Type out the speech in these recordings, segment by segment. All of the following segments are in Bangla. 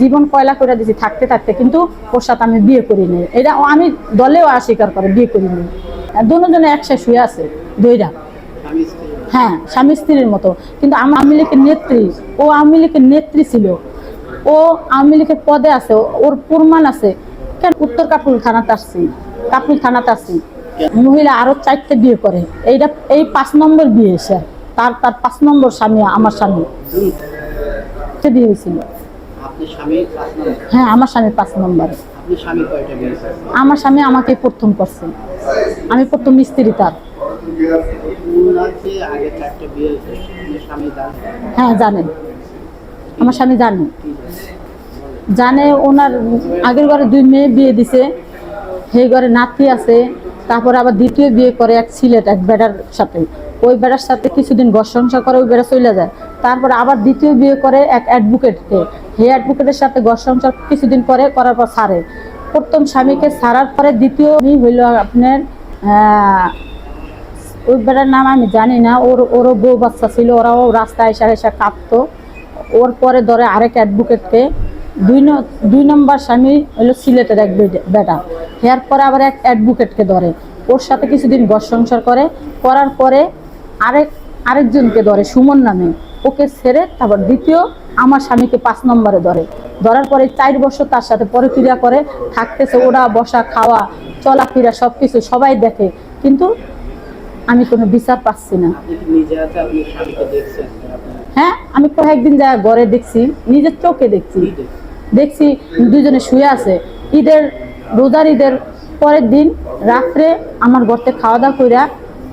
জীবন কয়লা করে দিছি, থাকতে থাকতে, কিন্তু ওর সাথে আমি বিয়ে করিনি এটা আমি দলেও অস্বীকার করে, বিয়ে করিনি দুজনে একসাথে শুয়ে আছে, দুইটা। হ্যাঁ স্বামী স্ত্রীর মতো। কিন্তু আওয়ামী লীগের নেত্রী, ও আওয়ামী লীগের নেত্রী ছিল। ও আওয়ামী লীগের পদে আছে, ওর প্রমাণ আছে। কেন উত্তর কাপুল থানাতে আসছি কাপুল থানাতে আসছি। মহিলা আরও চারটে বিয়ে করে। এইটা এই পাঁচ নম্বর বিয়ে সে। তার তার পাঁচ নম্বর স্বামী, আমার স্বামী। বিয়ে হয়েছিল। হ্যাঁ আমার স্বামী পাঁচ নম্বর? আমার স্বামী আমাকে প্রথম করছে। আমি প্রথম স্ত্রী তার। হ্যাঁ জানেন। আমার স্বামী জানে। জানে ওনার আগের ঘরে দুই মেয়ে বিয়ে দিছে সেই ঘরে নাতি আছে তারপরে আবার দ্বিতীয় বিয়ে করে এক সিলেট এক বেড়ার সাথে। ওই বেড়ার সাথে কিছুদিন ঘর সংসার করে ওই বেড়া চলে যায়। তারপরে আবার দ্বিতীয় বিয়ে করে এক অ্যাডভোকেটকে সেই অ্যাডভোকেটের সাথে ঘর সংসার কিছুদিন পরে করার পর ছাড়ে। প্রথম স্বামীকে ছাড়ার পরে দ্বিতীয় হইল আপনার ওই বেড়ার নাম আমি জানি না, ওর, ওরও বউ বাচ্চা ছিল, ওরাও রাস্তায় এসে এসে কাঁদতো। ওর পরে ধরে আরেক অ্যাডভোকেটকে দুই দুই নম্বর স্বামী হলো সিলেটের এক বেটা হেয়ার পরে আবার এক অ্যাডভোকেটকে ধরে। ওর সাথে কিছুদিন ঘর সংসার করে, করার পরে আরেক, আরেকজনকে ধরে, সুমন নামে। ওকে ছেড়ে তারপর দ্বিতীয় আমার স্বামীকে পাঁচ নম্বরে ধরে। ধরার পরে চার বছর তার সাথে পরক্রিয়া করে থাকতেছে ওরা বসা খাওয়া চলাফেরা সব কিছু সবাই দেখে। কিন্তু আমি কোনো বিচার পাচ্ছি না। হ্যাঁ আমি কয়েকদিন যা ঘরে দেখছি নিজের চোখে দেখছি। দেখছি দুজনে শুয়ে আছে। ঈদের রোজার ঈদের পরের দিন রাত্রে আমার ঘরতে খাওয়া দাওয়া কইরা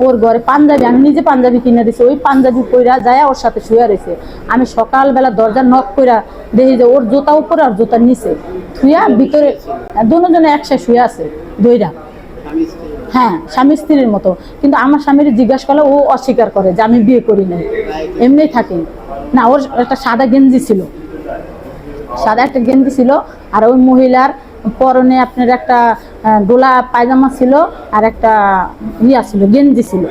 ওর ঘরে পাঞ্জাবি, আমি নিজে পাঞ্জাবি কিনে দিছি, ওই পাঞ্জাবি কইরা যায় ওর সাথে শুয়ে রয়েছে আমি সকালবেলা দরজা নক কইরা দেখি যে ওর জুতা উপরে আর জুতা নিচে। শুয়া ভিতরে, দুজনে একসাথে শুয়ে আছে স্ত্রী হ্যাঁ স্বামী স্ত্রীর মতো। কিন্তু আমার স্বামীর জিজ্ঞাসা করলে ও অস্বীকার করে যে আমি বিয়ে করি নাই। এমনি থাকে। না, ওর একটা সাদা গেঞ্জি ছিল। সাদা একটা গেঞ্জি ছিল, আর ওই মহিলার পরনে আপনার একটা ডোলা পায়জামা ছিল আর একটা ইয়া ছিল গেঞ্জি ছিল।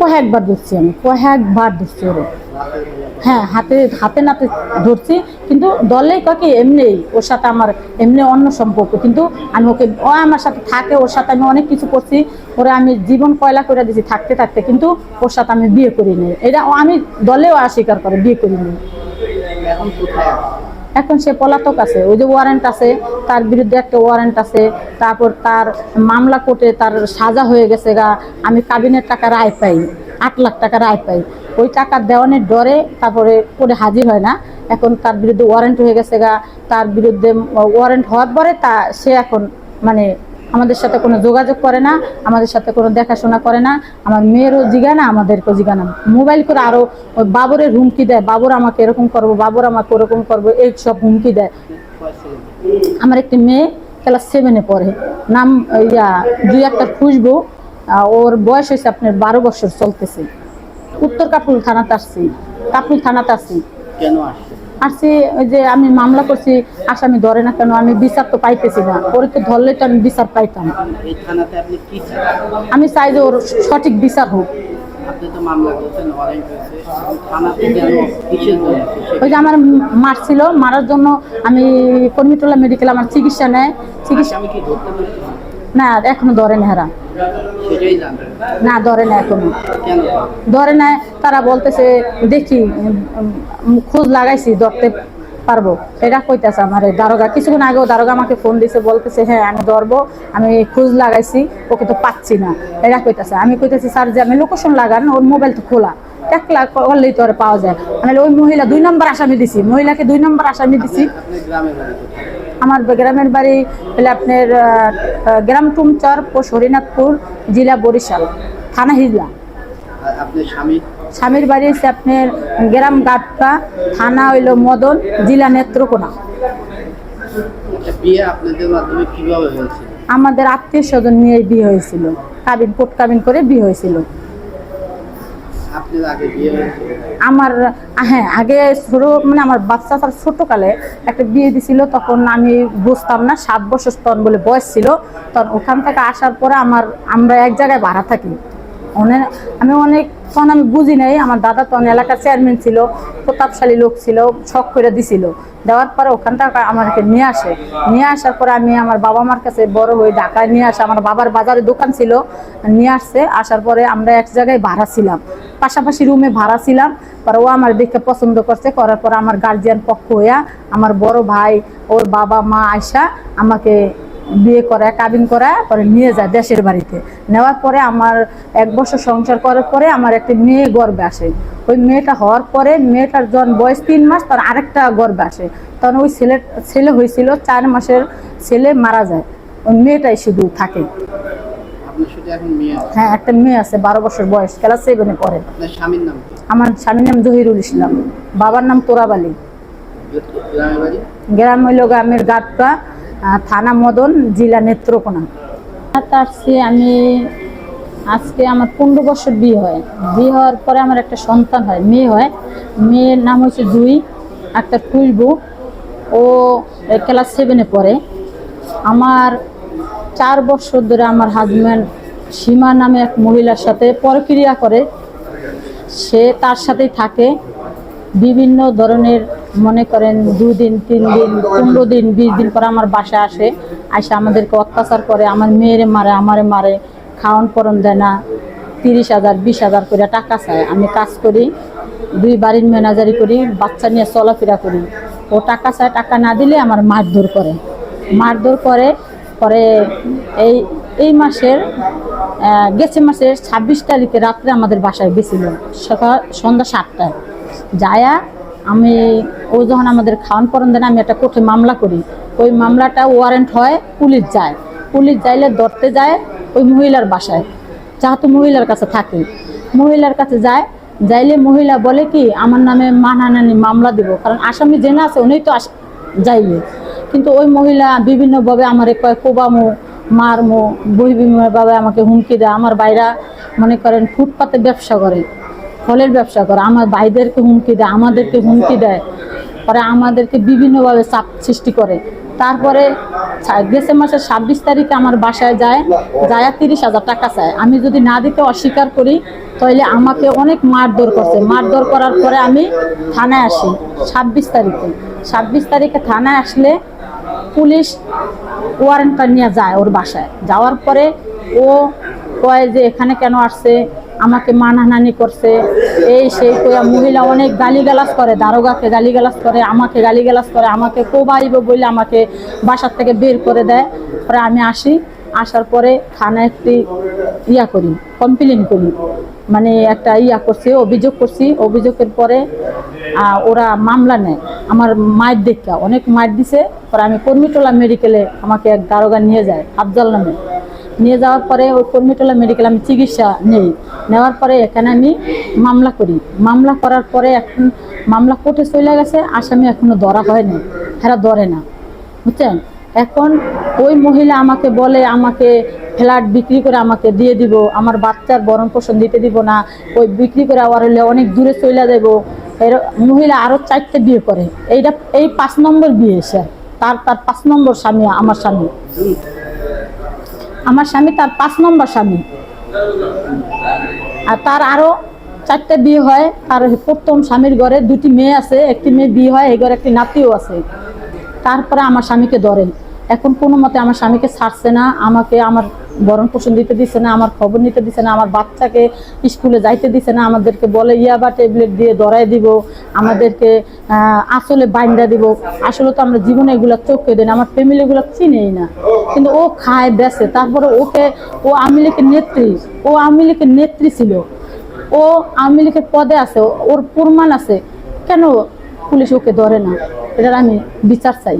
কয়েকবার ধরছি আমি কয়েকবার ধরছি ওরে। হ্যাঁ হাতে হাতে নাতে ধরছি কিন্তু দলে কাকে এমনি ওর সাথে আমার এমনি অন্য সম্পর্ক কিন্তু আমি ওকে ও আমার সাথে থাকে ওর সাথে আমি অনেক কিছু করছি ওরা আমি জীবন কয়লা করে দিছি থাকতে থাকতে কিন্তু ওর সাথে আমি বিয়ে করিনি এটা আমি দলেও অস্বীকার করে বিয়ে করিনি এখন কোথায়? এখন সে পলাতক আছে, ওই যে ওয়ারেন্ট আছে, তার বিরুদ্ধে একটা ওয়ারেন্ট আছে, তারপর তার মামলা কোর্টে তার সাজা হয়ে গেছে গা, আমি কাবিনের টাকা রায় পাই, আট লাখ টাকা রায় পাই। ওই টাকা দেওয়ানের ডরে তারপরে কোর্টে হাজির হয় না, এখন তার বিরুদ্ধে ওয়ারেন্ট হয়ে গেছে গা, তার বিরুদ্ধে ওয়ারেন্ট হওয়ার পরে তা, সে এখন মানে আমাদের সাথে কোনো যোগাযোগ করে না, আমাদের সাথে কোনো দেখাশোনা করে না। আমার মেয়েরও জিগায় না, আমাদেরকেও জিগায় না। মোবাইল করে আরও বাবরের হুমকি দেয়, বাবর আমাকে এরকম করব, বাবর আমাকে ওরকম করব, এই সব হুমকি দেয়। আমার একটি মেয়ে ক্লাস সেভেনে পড়ে। নাম ইয়া, দুই একটা খুঁজবো ওর বয়স হয়েছে আপনার বারো বছর, চলতেছে। উত্তর কাপুল থানাতে আসছি। কাপুল থানাতে আসছি। কেন আসছে? আসছি ওই যে আমি মামলা করছি আসামি ধরে না কেন? আমি বিচার তো পাইতেছি না। ওর তো ধরলে তো আমি বিচার পাইতাম। আমি চাই যে ওর সঠিক বিচার হোক। ওই যে আমার মারছিল মারার জন্য আমি কর্মীটোলা মেডিকেল আমার চিকিৎসা নেয়। চিকিৎসা ধরতে পারছি না? এখনও ধরে না হেরা। না ধরে না এখনও। ধরে না তারা বলতেছে দেখি খোঁজ লাগাইছি ধরতে পারব। এটা কইতেছে আমার দারোগা কিছুক্ষণ আগেও দারোগা আমাকে ফোন দিছে বলতেছে হ্যাঁ আমি ধরবো আমি খোঁজ লাগাইছি ওকে তো পাচ্ছি না। এটা কইতেছে আমি কইতেছি স্যার যে আমি লোকেশন লাগান ওর মোবাইল তো খোলা। এক লাখ করলেই তো আর পাওয়া যায়। আমি ওই মহিলা দুই নম্বর আসামি দিছি মহিলাকে দুই নম্বর আসামি দিছি। আমার গ্রামের বাড়ি হলে আপনার গ্রাম টুমচর পোস্ট হরিনাথপুর জেলা বরিশাল থানা হিজলা। স্বামীর বাড়ি হচ্ছে আপনার গ্রাম গাটকা থানা হইল মদন জেলা নেত্রকোনা। হয়েছে আমাদের আত্মীয় স্বজন নিয়ে বিয়ে হয়েছিল। কাবিন কোট কাবিন করে বিয়ে হয়েছিল আপনার আগে বিয়ে হয়েছে আমার হ্যাঁ আগে ছোট মানে আমার বাচ্চা তার ছোটকালে একটা বিয়ে দিছিল, তখন আমি বুঝতাম না, সাত বছর তখন বলে বয়স ছিল, তখন ওখান থেকে আসার পরে আমার, আমরা এক জায়গায় ভাড়া থাকি। অনেক আমি অনেক তখন আমি বুঝি নাই, আমার দাদা তখন এলাকার চেয়ারম্যান ছিল, প্রতাপশালী লোক ছিল, শখ করে দিছিল। দেওয়ার পরে ওখান থেকে আমাকে নিয়ে আসে। নিয়ে আসার পরে আমি আমার বাবা মার কাছে বড় হয়ে ঢাকায় নিয়ে আসে। আমার বাবার বাজারে দোকান ছিল, নিয়ে আসছে। আসার পরে আমরা এক জায়গায় ভাড়া ছিলাম। পাশাপাশি রুমে ভাড়া ছিলাম। পরে ও আমার দেখে পছন্দ করছে। করার পর আমার গার্জিয়ান পক্ষ হইয়া আমার বড় ভাই, ওর বাবা মা আয়সা আমাকে বিয়ে করা কাবিন করা পরে নিয়ে যায় দেশের বাড়িতে। নেওয়ার পরে আমার এক বছর সংসার করার পরে আমার একটা মেয়ে গর্বে আসে। ওই মেয়েটা হওয়ার পরে মেয়েটার জন বয়স তিন মাস তার আরেকটা গর্বে আসে। তখন ওই ছেলে ছেলে হয়েছিল চার মাসের ছেলে মারা যায়। ওই মেয়েটাই শুধু থাকে। হ্যাঁ একটা মেয়ে আছে বারো বছর বয়স ক্লাস সেভেনে পড়ে। আমার স্বামীর নাম জহিরুল ইসলাম। বাবার নাম তোরাব আলী গ্রাম হইল গ্রামের গাটকা থানা মদন, জেলা নেত্রকোনা। তার আসছি, আমি আজকে আমার পনেরো বছর বিয়ে হয়। বিয়ে হওয়ার পরে আমার একটা সন্তান হয়, মেয়ে হয়। মেয়ের নাম হচ্ছে জুই, একটা খুলবু ও ক্লাস সেভেনে পড়ে। আমার চার বছর ধরে আমার হাজব্যান্ড সীমা নামে এক মহিলার সাথে পরক্রিয়া করে। সে তার সাথেই থাকে। বিভিন্ন ধরনের মনে করেন দুদিন তিন দিন পনেরো দিন বিশ দিন পর আমার বাসায় আসে আসে আমাদেরকে অত্যাচার করে, আমার মেয়েরে মারে, আমারে মারে, খাওয়ান পরন দেয় না, তিরিশ হাজার, বিশ হাজার করে টাকা চায়। আমি কাজ করি, দুই বাড়ির ম্যানেজারি করি, বাচ্চা নিয়ে চলাফেরা করি। ও টাকা চায়, টাকা না দিলে আমার মারধর করে। মারধর করে, পরে এই এই মাসের গেছে মাসের ছাব্বিশ তারিখে রাত্রে আমাদের বাসায় গেছিল। সকাল, সন্ধ্যা সাতটায়। যায়া আমি ও যখন আমাদের খাওয়ান পরন দেন আমি একটা কোর্টে মামলা করি। ওই মামলাটা ওয়ারেন্ট হয়, পুলিশ যায়। পুলিশ যাইলে ধরতে যায় ওই মহিলার বাসায়, যেহেতু মহিলার কাছে থাকে। মহিলার কাছে যায়, যাইলে মহিলা বলে কি, আমার নামে মানহানি মামলা দিব। কারণ আসামি জেনে আছে উনি তো আস- যাইবে। কিন্তু ওই মহিলা বিভিন্নভাবে আমার কয়, কোবামো, মারমো বহিবিভাবে আমাকে হুমকি দেয় আমার বাইরা মনে করেন, ফুটপাতে ব্যবসা করে। ফলের ব্যবসা করে, আমার ভাইদেরকে হুমকি দেয়, আমাদেরকে হুমকি দেয়। পরে আমাদেরকে বিভিন্নভাবে চাপ সৃষ্টি করে। তারপরে গেছে মাসের ছাব্বিশ তারিখে আমার বাসায় যায় যায় তিরিশ হাজার টাকা চায়। আমি যদি না দিতে অস্বীকার করি, তাহলে আমাকে অনেক মারধর করছে। মারধর করার পরে আমি থানায় আসি ছাব্বিশ তারিখে। ছাব্বিশ তারিখে থানায় আসলে পুলিশ ওয়ারেন্টটা নিয়ে যায় ওর বাসায়। যাওয়ার পরে ও কয় যে এখানে কেন আসছে? আমাকে মানহানি করছে। এই সেই কইয়া মহিলা অনেক গালিগালাজ করে, দারোগাকে গালিগালাজ করে, আমাকে গালিগালাজ করে, আমাকে কোবাইব বলে আমাকে বাসার থেকে বের করে দেয়। পরে আমি আসি, আসার পরে থানায় একটি ইয়া করি কমপ্লেন করি। মানে একটা ইয়া করছি, অভিযোগ করছি। অভিযোগের পরে ওরা মামলা নেয়। আমার মায়ের দেখা, অনেক মায়ের দিছে। পরে আমি কর্মীটোলা মেডিকেলে আমাকে এক দারোগা নিয়ে যায়, আফজাল নামে। নিয়ে যাওয়ার পরে ওই কর্মীটোলা মেডিকেল আমি চিকিৎসা নেই। নেওয়ার পরে এখানে আমি মামলা করি। মামলা করার পরে এখন মামলা কোর্টে চলে গেছে, আসামি এখনও ধরা হয়নি। হেরা ধরে না। বুঝছেন? এখন ওই মহিলা আমাকে বলে, আমাকে ফ্ল্যাট বিক্রি করে আমাকে দিয়ে দিব, আমার বাচ্চার বরণ পোষণ দিতে দিব না, ওই বিক্রি করে আবার হলে অনেক দূরে চলে দেব এর মহিলা আরও চারটে বিয়ে করে। এইটা, এই পাঁচ নম্বর বিয়ে সে তার তার পাঁচ নম্বর স্বামী, আমার স্বামী। আমার স্বামী তার পাঁচ নম্বর স্বামী। আর তার আরও চারটে বিয়ে হয়। তার প্রথম স্বামীর ঘরে দুটি মেয়ে আছে, একটি মেয়ে বিয়ে হয়, এই ঘরে একটি নাতিও আছে। তারপরে আমার স্বামীকে ধরেন এখন কোনো মতে আমার স্বামীকে ছাড়ছে না। আমাকে আমার বরণ পোষণ দিতে দিচ্ছে না, আমার খবর নিতে দিচ্ছে না, আমার বাচ্চাকে স্কুলে যাইতে দিচ্ছে না, আমাদেরকে বলে ইয়াবা ট্যাবলেট দিয়ে ধরাই দিব, আমাদেরকে আসলে বাইন্দা দিব। আসলে তো আমরা জীবনে এগুলো চোখে দিই না, আমার ফ্যামিলি এগুলো চিনেই না। কিন্তু ও খায় বেসে তারপরে ওকে, ও আওয়ামী লীগের নেত্রী, ও আওয়ামী লীগের নেত্রী ছিল। ও আওয়ামী লীগের পদে আছে, ওর প্রমাণ আছে। কেন পুলিশ ওকে ধরে না? এটার আমি বিচার চাই।